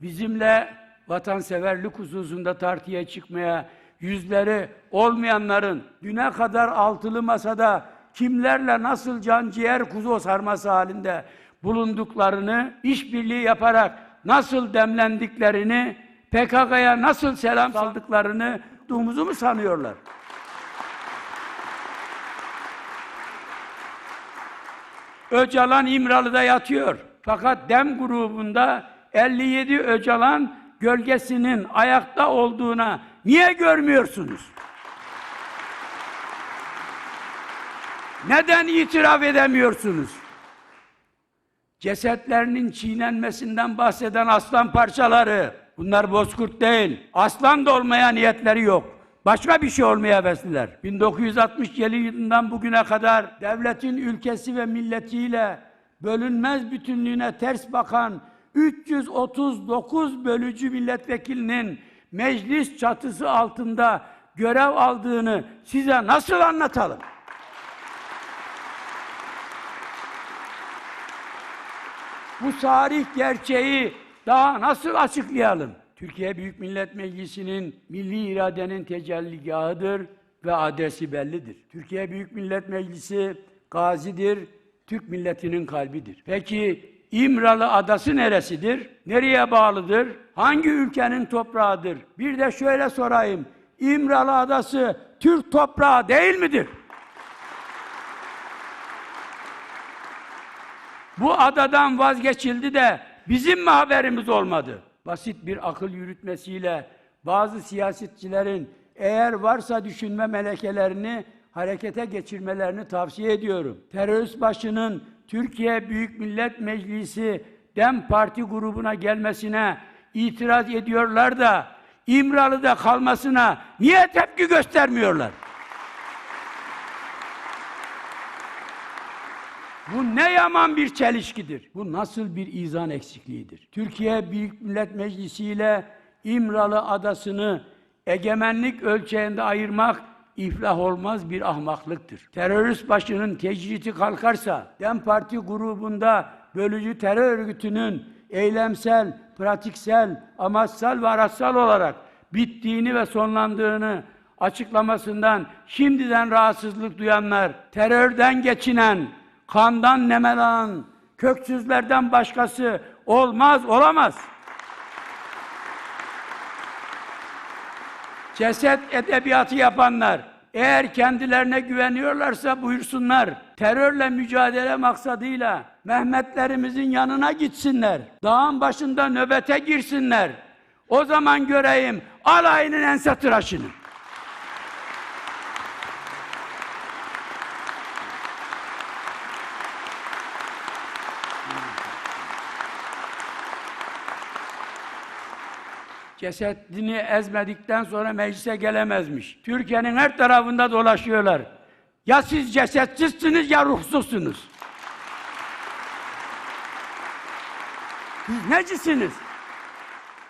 bizimle vatanseverlik hususunda tartıya çıkmaya yüzleri olmayanların düne kadar altılı masada kimlerle nasıl can ciğer kuzu sarması halinde bulunduklarını işbirliği yaparak nasıl demlendiklerini PKK'ya nasıl selam saldıklarını duyduğumuzu mu sanıyorlar? Öcalan İmralı'da yatıyor. Fakat Dem grubunda 57 Öcalan gölgesinin ayakta olduğuna niye görmüyorsunuz? Neden itiraf edemiyorsunuz? Cesetlerinin çiğnenmesinden bahseden aslan parçaları, bunlar bozkurt değil, aslan da olmaya niyetleri yok. Başka bir şey olmaya hevesliler. 1967 yılından bugüne kadar devletin ülkesi ve milletiyle bölünmez bütünlüğüne ters bakan 339 bölücü milletvekilinin meclis çatısı altında görev aldığını size nasıl anlatalım? Bu tarih gerçeği daha nasıl açıklayalım? Türkiye Büyük Millet Meclisi'nin milli iradenin tecelligahıdır ve adresi bellidir. Türkiye Büyük Millet Meclisi gazidir, Türk milletinin kalbidir. Peki İmralı adası neresidir? Nereye bağlıdır? Hangi ülkenin toprağıdır? Bir de şöyle sorayım. İmralı adası Türk toprağı değil midir? Bu adadan vazgeçildi de bizim mi haberimiz olmadı? Basit bir akıl yürütmesiyle bazı siyasetçilerin eğer varsa düşünme melekelerini harekete geçirmelerini tavsiye ediyorum. Terörist başının Türkiye Büyük Millet Meclisi DEM Parti grubuna gelmesine itiraz ediyorlar da İmralı'da kalmasına niye tepki göstermiyorlar? Bu ne yaman bir çelişkidir. Bu nasıl bir izan eksikliğidir. Türkiye Büyük Millet Meclisi ile İmralı adasını egemenlik ölçeğinde ayırmak iflah olmaz bir ahmaklıktır. Terörist başının tecriti kalkarsa, DEM Parti grubunda bölücü terör örgütünün eylemsel, pratiksel, amaçsal ve araçsal olarak bittiğini ve sonlandığını açıklamasından şimdiden rahatsızlık duyanlar, terörden geçinen, kandan nemelanan, köksüzlerden başkası olmaz, olamaz. Ceset edebiyatı yapanlar, eğer kendilerine güveniyorlarsa buyursunlar. Terörle mücadele maksadıyla Mehmetlerimizin yanına gitsinler. Dağın başında nöbete girsinler. O zaman göreyim alayının ense tıraşını. Cesedini ezmedikten sonra meclise gelemezmiş. Türkiye'nin her tarafında dolaşıyorlar. Ya siz cesetsizsiniz ya ruhsuzsunuz. Necisiniz?